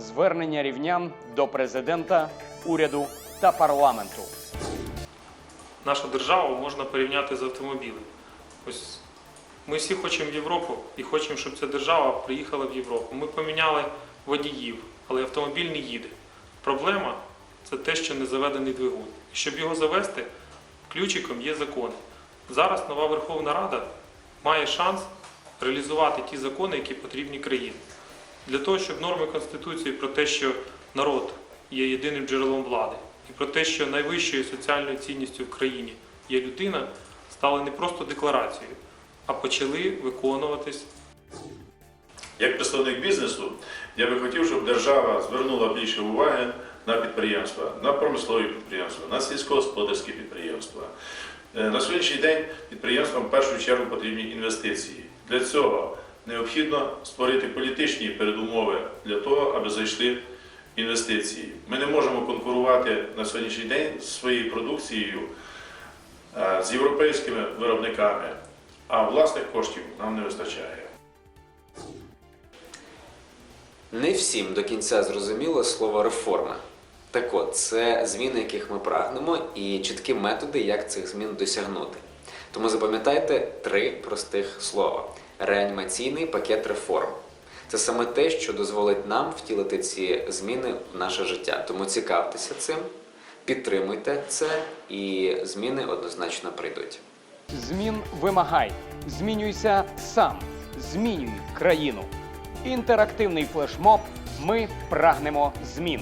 звернення рівнян до президента, уряду та парламенту. наша держава можна порівняти з автомобілем. Ось ми всі хочемо в Європу і хочемо, щоб ця держава приїхала в Європу. Ми поміняли водіїв, але автомобіль не їде. Проблема це те, що не заведений двигун. І щоб його завести, ключиком є закони. Зараз нова Верховна Рада має шанс реалізувати ті закони, які потрібні країні. Для того, щоб норми Конституції про те, що народ є єдиним джерелом влади, і про те, що найвищою соціальною цінністю в країні є людина, стали не просто декларацією, а почали виконуватись Як представник бізнесу, я би хотів, щоб держава звернула більше уваги на підприємства, на промислові підприємства, на сільськогосподарські підприємства. Е, На сьогоднішній день підприємствам в першу чергу потрібні інвестиції. Для цього необхідно створити політичні передумови для того, аби зайшли інвестиції. Ми не можемо конкурувати на сьогоднішній день своєю продукцією е, з європейськими виробниками, а власних коштів нам не вистачає. Не всім до кінця зрозуміло слово реформа. Так от, це зміни, яких ми прагнемо, і чіткі методи, як цих змін досягнути. Тому запам'ятайте три простих слова: реанімаційний пакет реформ. Це саме те, що дозволить нам втілити ці зміни в наше життя. Тому цікавтеся цим, підтримуйте це, і зміни однозначно прийдуть. Змін вимагай, змінюйся сам, змінюй країну. Інтерактивний флешмоб. Ми прагнемо змін.